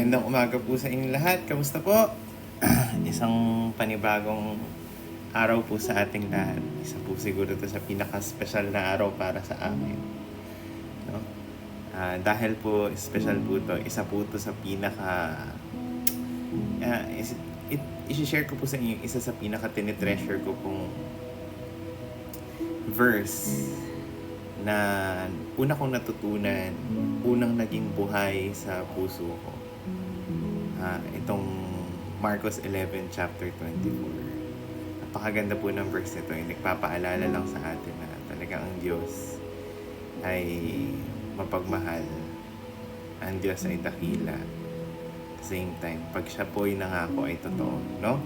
Magandang umaga po sa inyong lahat. Kamusta po? Isang panibagong araw po sa ating lahat. Isa po siguro to sa pinaka-special na araw para sa amin. No? Ah, dahil po special po to, isa po to sa pinaka uh, is, it, isi-share ko po sa inyo isa sa pinaka tinitreasure ko pong verse na una kong natutunan, unang naging buhay sa puso ko. Ah, itong Marcos 11 chapter 24. Napakaganda po ng verse nito. Eh. Nagpapaalala lang sa atin na talaga ang Diyos ay mapagmahal. Ang Diyos ay dakila. At same time, pag siya po ay nangako ay totoo. No?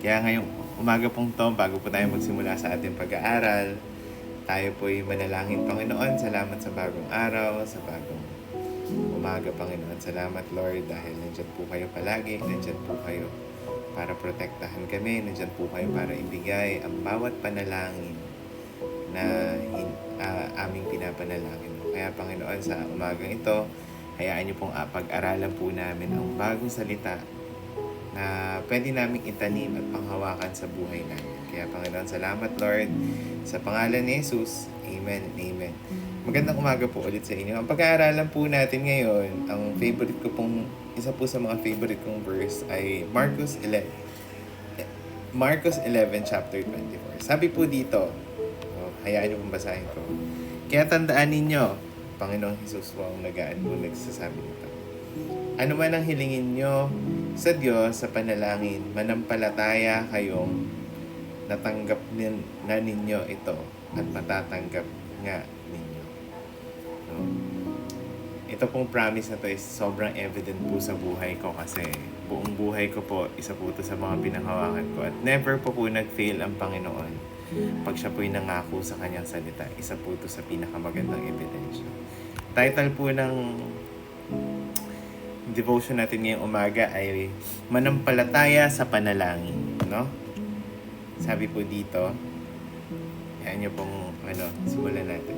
Kaya ngayong umaga pong to, bago po tayo magsimula sa ating pag-aaral, tayo po'y manalangin, Panginoon. Salamat sa bagong araw, sa bagong umaga, Panginoon. Salamat, Lord, dahil nandyan po kayo palagi. Nandyan po kayo para protektahan kami. Nandyan po kayo para ibigay ang bawat panalangin na hin- ah, aming pinapanalangin. Kaya, Panginoon, sa umagang ito, hayaan niyo pong ah, pag-aralan po namin ang bagong salita na pwede naming itanim at panghawakan sa buhay namin. Kaya Panginoon, salamat Lord. Sa pangalan ni Jesus, Amen and Amen. Magandang umaga po ulit sa inyo. Ang pag-aaralan po natin ngayon, ang favorite ko pong, isa po sa mga favorite kong verse ay Marcos 11. Marcos 11 chapter 24. Sabi po dito, oh, hayaan niyo pong basahin ko. Kaya tandaan ninyo, Panginoong Jesus po ang nagaan po nagsasabi nito. Ano man ang hilingin nyo sa Diyos sa panalangin, manampalataya kayong natanggap na ninyo ito at matatanggap nga Ito pong promise na to is sobrang evident po sa buhay ko kasi buong buhay ko po, isa po ito sa mga pinanghawakan ko at never po po nag-fail ang Panginoon pag siya po'y nangako sa kanyang salita. Isa po ito sa pinakamagandang ebidensya. Title po ng devotion natin ngayong umaga ay Manampalataya sa Panalangin. No? Sabi po dito, yan nyo pong ano, simulan natin.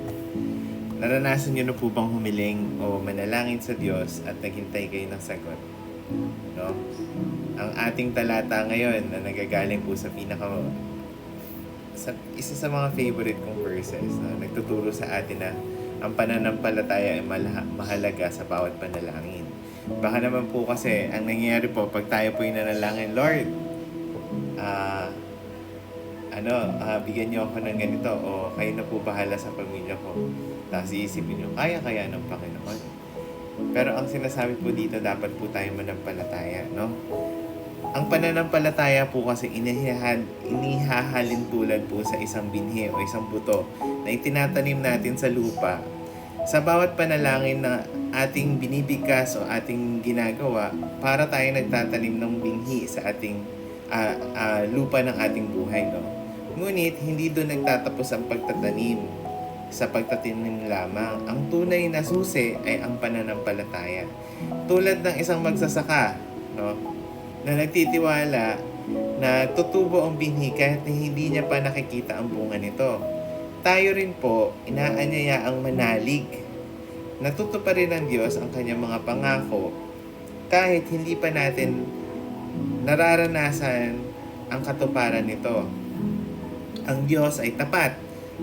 Naranasan nyo na po bang humiling o manalangin sa Diyos at naghintay kayo ng sagot? No? Ang ating talata ngayon na nagagaling po sa pinaka sa, isa sa mga favorite kong verses na nagtuturo sa atin na ang pananampalataya ay mahalaga sa bawat panalangin. Baka naman po kasi, ang nangyayari po, pag tayo po yung nanalangin, Lord, ah, ano, ah, bigyan niyo ako ng ganito, o kayo na po bahala sa pamilya ko. Tapos iisipin niyo, kaya kaya ng Panginoon. Pero ang sinasabi po dito, dapat po tayo manampalataya, no? Ang pananampalataya po kasi inihahal, inihahalin tulad po sa isang binhi o isang buto na itinatanim natin sa lupa. Sa bawat panalangin na ating binibigkas o ating ginagawa, para tayo nagtatanim ng binhi sa ating ah, ah, lupa ng ating buhay. No? Ngunit, hindi doon nagtatapos ang pagtatanim sa pagtatanim lamang. Ang tunay na susi ay ang pananampalataya. Tulad ng isang magsasaka, no? na nagtitiwala na tutubo ang binhi kahit hindi niya pa nakikita ang bunga nito. Tayo rin po, inaanyaya ang manalig. Natuto rin ng Diyos ang kanyang mga pangako kahit hindi pa natin nararanasan ang katuparan nito. Ang Diyos ay tapat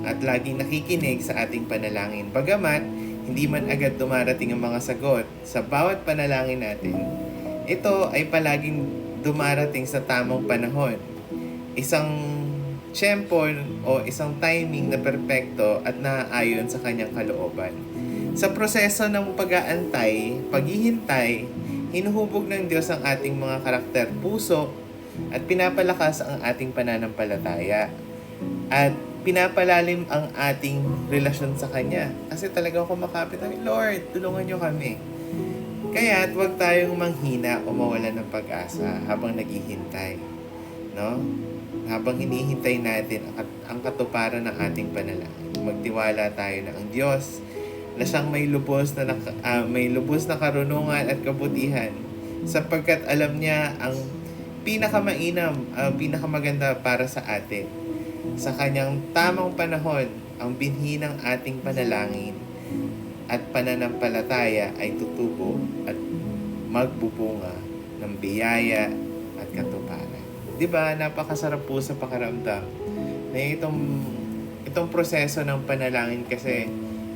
at laging nakikinig sa ating panalangin. Bagamat hindi man agad dumarating ang mga sagot sa bawat panalangin natin, ito ay palaging dumarating sa tamang panahon. Isang tiyempo o isang timing na perpekto at naaayon sa kanyang kalooban. Sa proseso ng pag-aantay, paghihintay, hinuhubog ng Diyos ang ating mga karakter puso at pinapalakas ang ating pananampalataya. At pinapalalim ang ating relasyon sa Kanya. Kasi talagang kumakapit kami, Lord, tulungan niyo kami. Kaya huwag tayong manghina o mawala ng pag-asa habang naghihintay. No? Habang hinihintay natin ang, kat- ang katuparan ng ating panalangin. Magtiwala tayo na ang Diyos na siyang may lubos na nak- ah, may lubos na karunungan at kabutihan sapagkat alam niya ang pinakamainam, ang pinakamaganda para sa atin. Sa kanyang tamang panahon, ang binhi ng ating panalangin at pananampalataya ay tutubo at magbubunga ng biyaya at katuparan. 'Di ba? Napakasarap po sa pakiramdam na itong itong proseso ng panalangin kasi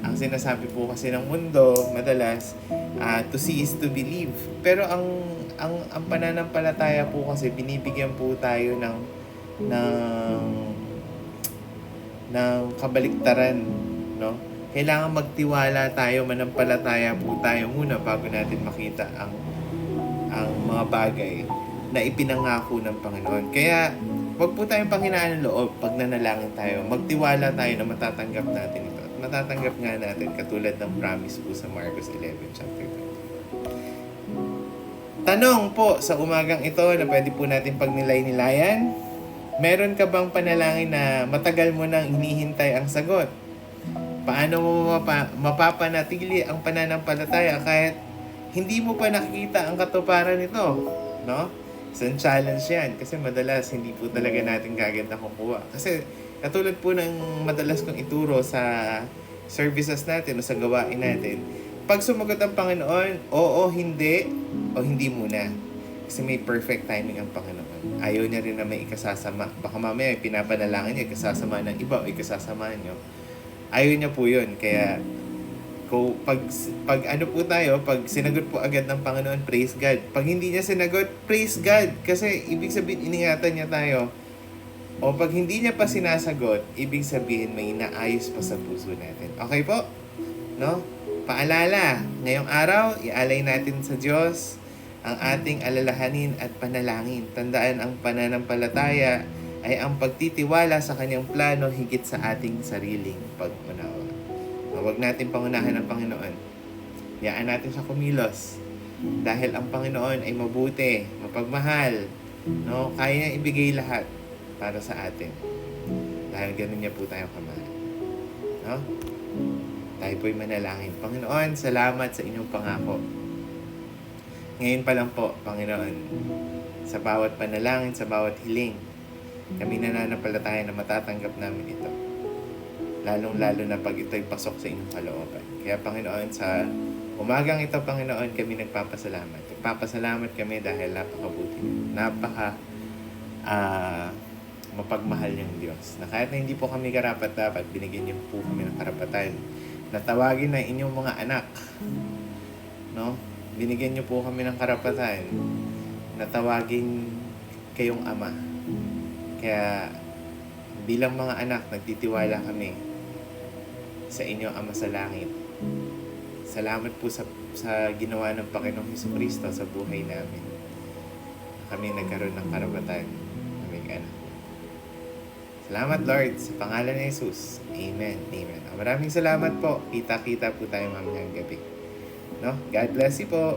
ang sinasabi po kasi ng mundo madalas ah, to see is to believe. Pero ang ang ang pananampalataya po kasi binibigyan po tayo ng ng ng kabaliktaran, no? Kailangan magtiwala tayo, manampalataya po tayo muna bago natin makita ang ang mga bagay na ipinangako ng Panginoon. Kaya, wag po tayong panghinaan ng loob pag nanalangin tayo. Magtiwala tayo na matatanggap natin ito. At matatanggap nga natin katulad ng promise po sa Marcos 11 chapter 24. Tanong po sa umagang ito na pwede po natin pagnilay-nilayan. Meron ka bang panalangin na matagal mo nang hinihintay ang sagot? Paano mo mapa, mapapanatili ang pananampalataya kahit hindi mo pa nakikita ang katuparan nito? No? Isang challenge yan kasi madalas hindi po talaga natin kagad nakukuha. Kasi katulad po ng madalas kong ituro sa services natin o sa gawain natin, pag sumagot ang Panginoon, oo, hindi, o hindi muna. Kasi may perfect timing ang Panginoon. Ayaw niya rin na may ikasasama. Baka mamaya pinapanalangin niya, ikasasama ng iba o ikasasama niyo. Ayaw niya po yun. Kaya, ko pag pag ano po tayo, pag sinagot po agad ng Panginoon, praise God. Pag hindi niya sinagot, praise God. Kasi ibig sabihin, iningatan niya tayo. O pag hindi niya pa sinasagot, ibig sabihin may inaayos pa sa puso natin. Okay po? No? Paalala, ngayong araw, ialay natin sa Diyos ang ating alalahanin at panalangin. Tandaan ang pananampalataya ay ang pagtitiwala sa kanyang plano higit sa ating sariling pag-unawa. Huwag natin pangunahan ng Panginoon. Yaan natin siya kumilos. Dahil ang Panginoon ay mabuti, mapagmahal, no? kaya niya ibigay lahat para sa atin. Dahil ganun niya po tayo kamahal. No? Tayo po'y manalangin. Panginoon, salamat sa inyong pangako. Ngayon pa lang po, Panginoon, sa bawat panalangin, sa bawat hiling, kami nananampalataya na matatanggap namin ito. Lalong-lalo na pag ito'y pasok sa inyong kalooban. Kaya Panginoon, sa umagang ito, Panginoon, kami nagpapasalamat. Nagpapasalamat kami dahil napakabuti. Napaka ah, mapagmahal niyong Diyos. Na kahit na hindi po kami karapat dapat, binigyan niyo po kami ng karapatan na tawagin na inyong mga anak. No? Binigyan niyo po kami ng karapatan na tawagin kayong ama. Kaya bilang mga anak, nagtitiwala kami sa inyo, Ama sa Langit. Salamat po sa, sa ginawa ng Panginoong Heso Kristo sa buhay namin. Kami nagkaroon ng karapatan kaming anak. Salamat Lord sa pangalan ni Jesus. Amen. Amen. Maraming salamat po. Kita-kita po tayo mamayang gabi. No? God bless you po.